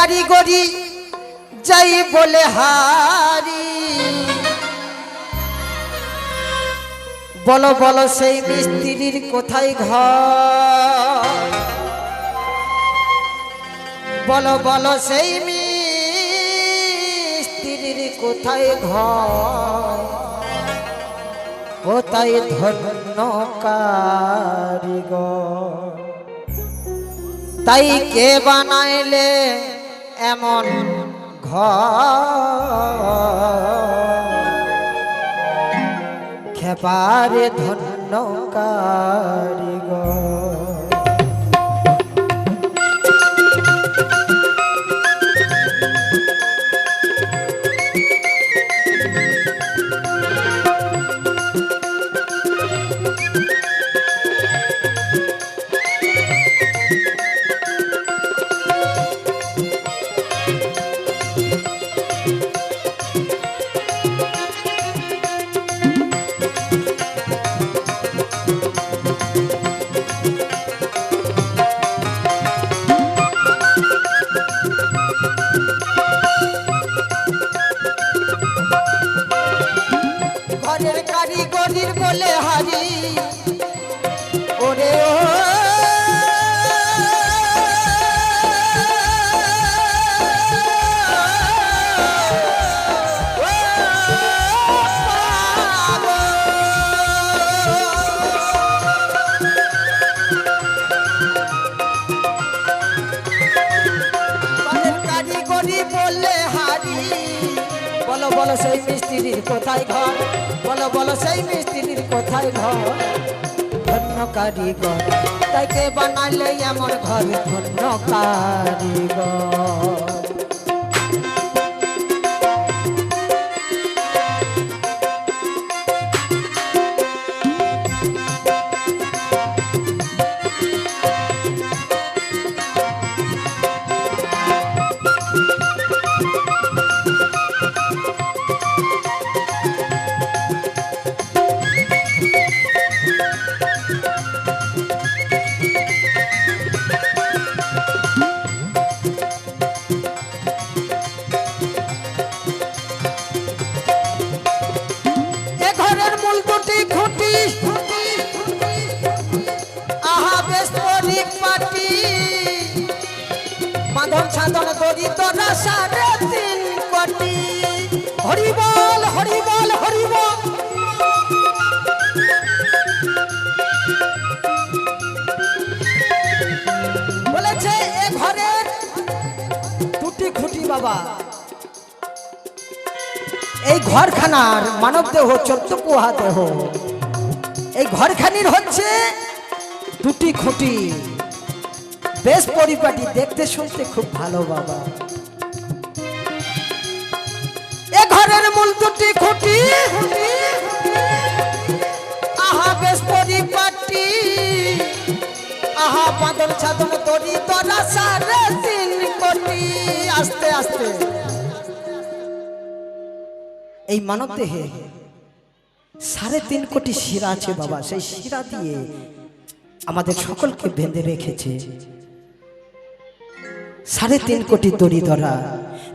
কারিগরি যাই বলে হারি। বলো বলো, সেই মিস্ত্রির কোথায় ঘর? বলো বলো, সেই মিস্ত্রির কোথায় ঘর? তাই ধন্য কারিগর। তাই কে বানাইলে এমন ঘর। খেপারে ধন্য কারিগর। হারি বলো বলো, সেই মিস্ত্রির কোথায় ঘর? বলো বলো, সেই মিস্ত্রির কোথায় ঘর? ধন্য কারিগর, তাইকে বানাইলে আমার ঘর ধন্য কারিগর। এই ঘরখানার মানব দেহ চোদ্দ পোহা দেহ। এই ঘরখানির হচ্ছে দুটি খুঁটি। বেশ পরিপাটি, দেখতে শুনতে খুব ভালো বাবা। ঘরের মূল দুটি খুঁটি। আহা বেশ পরিপাটি। আহা বাদল ছাদন তরি তোরা সাড়ে তিন কোটি। আস্তে আস্তে। এই মানব দেহে সাড়ে তিন কোটি শিরা আছে বাবা। সেই শিরা দিয়ে আমাদের সকলকে বেঁধে রেখেছে। সাড়ে তিন কোটি দড়ি ধরা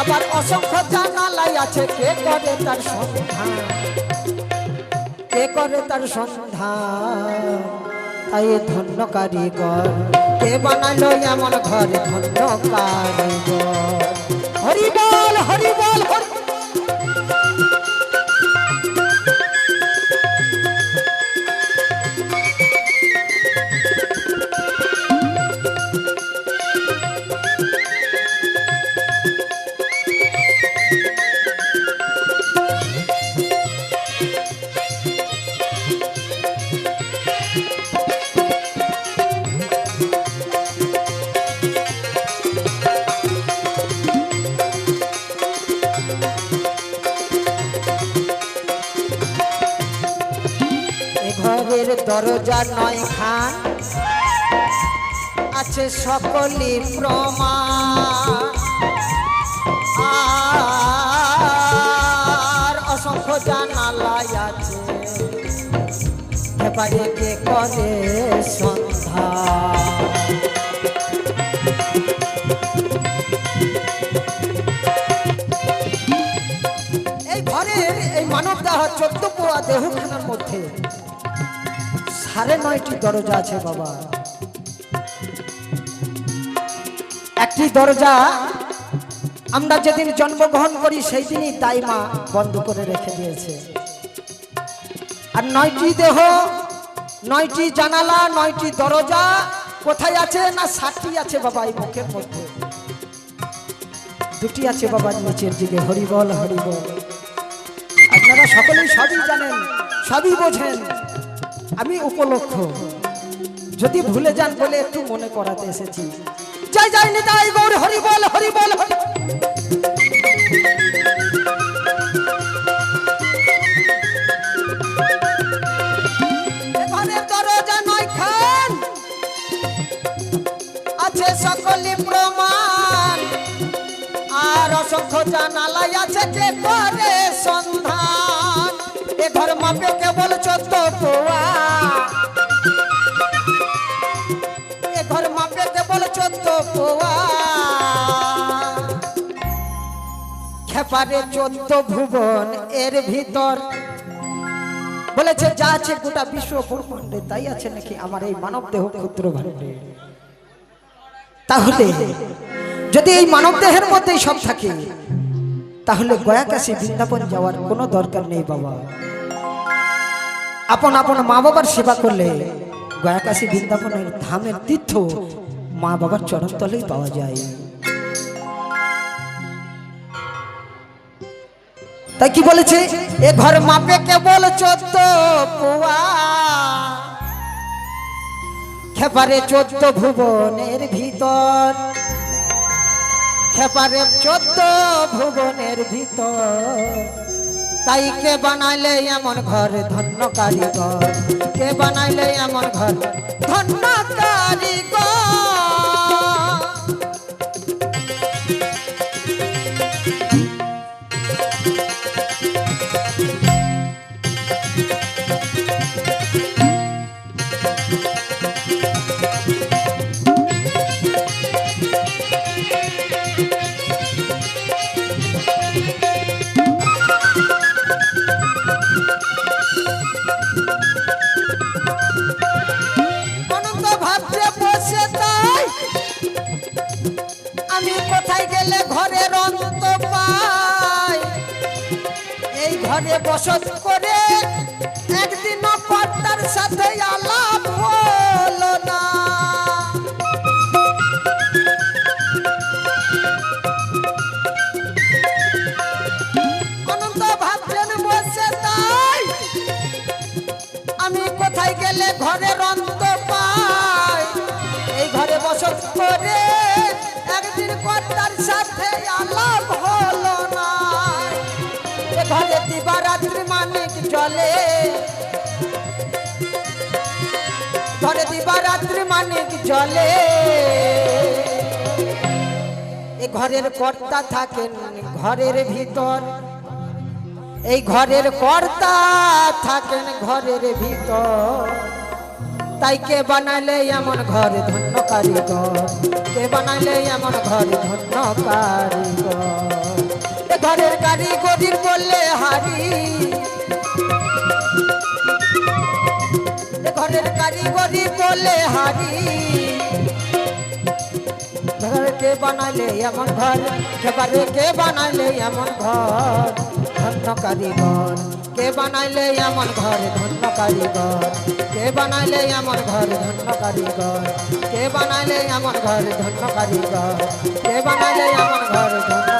আবার অসংখ্য জানালাই আছে। কে করে তার সন্ধান? কে করে তার সন্ধান? তাই ধন্য কারিগর কে বানালো এমন ঘর ধন্য কারিগর হরি বল, হরি বল দরজা নয় খান। আছে সকলই প্রমাণ। অসংখ্য জানালাই আছে। এবারে কে করে সন্ধ্যা? এই ঘরের এই মানব চোদ্দ পোয়া দেহখানার মধ্যে সাড়ে নয়টি দরজা আছে বাবা। একটি দরজা আমরা যেদিন জন্মগ্রহণ করি সেই দিনই তাই মা বন্ধ করে রেখে দিয়েছে। আর নয়টি দেহ, নয়টি জানালা, নয়টি দরজা কোথায় আছে না সাতটি আছে বাবা এই মুখের মধ্যে? দুটি আছে বাবা নিচের দিকে, হরিবল হরিবল। আপনারা সকলেই সবই জানেন, সবই বোঝেন। আমি উপলক্ষ। যদি ভুলে যান বলে একটু মনে করাতে এসেছি। জয় জয় নিতাই গৌর, হরি প্রমাণ। আর অসংখ্য জানালাই আছে কে করে সন্ধান। এ ঘর মাপে কেবল খেপারে চোদ্দ ভুবন এর ভিতর। বলেছে, যা আছে গোটা বিশ্ব ব্রহ্মাণ্ডে, তাই আছে নাকি আমার এই মানব দেহ ক্ষুদ্র ভাণ্ডে? তাহলে, যদি এই মানব দেহের মধ্যেই সব থাকে, তাহলে গয়াকাশি বৃন্দাবন যাওয়ার কোনো দরকার নেই বাবা। আপন আপন মা বাবার সেবা করলে গয়া গয়াকাশি বৃন্দাবনের ধামের তীর্থ মা বাবার চরণ তলেই পাওয়া যায়। তাই কি বলেছে? এ ঘর মাপে কেবল চোদ্দ খেপারে চোদ্দ ভুবনের ভিতর। খেপারে চোদ্দ ভুবনের ভিতর। তাই কে বানাইলে এমন ঘর ধন্য কারিগর? কে বানাইলে এমন ঘর ধন্য ঘরে বসত করে একদিন কর্তার সাথে আলাপ হলো না। আমি কোথায় গেলে ঘরে রন্ত পাই? এই ঘরে বসত করে একদিন কর্তার সাথে আলাপ এ ঘরে দিবারাত্রি মানিক জলে ঘরে দিবারাত্রি মানিক জলে এ ঘরের কর্তা থাকেন ঘরের ভিতর। এই ঘরের কর্তা থাকেন ঘরের ভিতর। তাই কে বানাইলে এমন ঘর ধন্য কারিগর? কে বানাইলে এমন ঘর ধন্য কারিগর? ঘরের কারিগরির বললে এ ঘরের কারিগরি বললে হারি। ঘর কে বানাইলে এমন ঘর? এবারে কে বানাইলে এমন ঘর? ধন্য কারিগর কে বানাইলে এমন ঘর? ধন্য কারিগর কে বানাইলে এমন ঘর? ধন্য কারিগর কে বানাইলে এমন ঘর? ধন্য কারিগর কে বানাইলে এমন ঘর? ধন্য